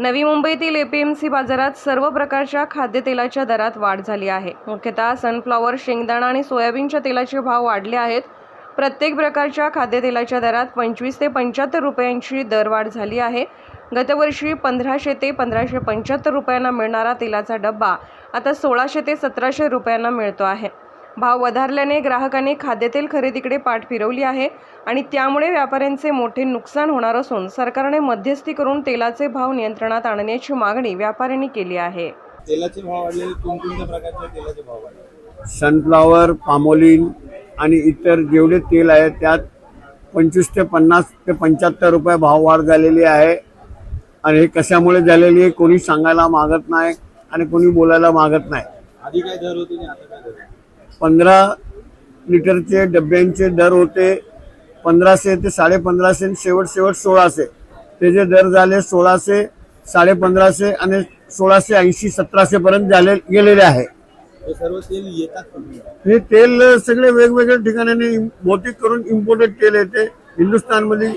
नवी मुंबईतील एपीएमसी बाजारात सर्व प्रकारच्या खाद्यतेलाच्या दरात वाढ झाली आहे. मुख्यतः सनफ्लॉवर शेंगदाणा आणि सोयाबीनच्या तेलाचे भाव वाढले आहेत. प्रत्येक प्रकारच्या खाद्यतेलाच्या दरात पंचवीस ते पंच्याहत्तर रुपयांची दरवाढ झाली आहे. गतवर्षी पंधराशे ते पंधराशे पंच्याहत्तर रुपयांना मिळणारा तेलाचा डब्बा आता सोळाशे ते सतराशे रुपयांना मिळतो आहे. भाव वधारल्याने ग्राहकांनी खाद्यतेल खरेदीकडे पाठ फिरवली आहे आणि त्यामुळे व्यापाऱ्यांचे मोठे नुकसान होणार असून सरकारने मध्यस्थी करून तेलाचे भाव नियंत्रणात आणण्याची मागणी व्यापाऱ्यांनी केली आहे. तेलाचे भाव वाढलेले कोणकोणत्या प्रकारच्या तेलाचे भाव वाढले? सनफ्लॉवर पामोलिन आणि इतर जेवढे तेल आहे त्यात पंचवीस ते पन्नास ते पंच्याहत्तर रुपये भाव वाढ झालेली आहे. आणि हे कशामुळे झालेली आहे कोणी सांगायला मागत नाही आणि कोणी बोलायला मागत नाही. आधी काय दर होते आता काय? पंधरा लिटरचे डब्यांचे दर होते. पंधराशे ते साडे पंधराशे आणि शेवट शेवट सोळाशे. त्याचे दर झाले सोळाशे साडे पंधराशे आणि सोळाशे ऐंशी सतराशे पर्यंत झाले गेलेले आहे. हे सर्व तेल येतात कुठून? हे तेल सगळे वेगवेगळ्या ठिकाणाने बहुतेक करून इम्पोर्टेड तेल येते. हिंदुस्थानमध्ये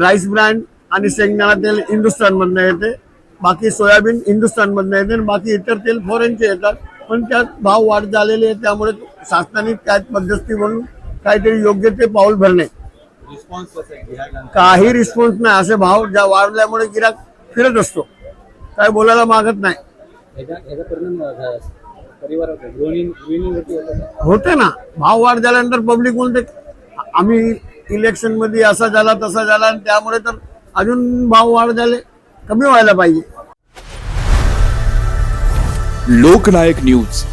राईस ब्रँड आणि शेंगदाणा तेल हिंदुस्थानमधनं येते. बाकी सोयाबीन हिंदुस्थानमधनं येते आणि बाकी इतर तेल फॉरेनचे येतात. पण त्यात भाव वाढ झालेली आहे त्यामुळे शासनाने त्यात मध्यस्थी म्हणून काहीतरी योग्य ते पाऊल भरणे? काही रिस्पॉन्स नाही. असे भाव ज्या वाढल्यामुळे गिराक फिरत असतो. काय बोलायला मागत नाही? होते. ना. भाव वाढ झाल्यानंतर पब्लिक बोलते आम्ही इलेक्शनमध्ये असा झाला तसा झाला आणि त्यामुळे तर अजून भाव वाढ झाले. कमी व्हायला पाहिजे. लोकनायक न्यूज.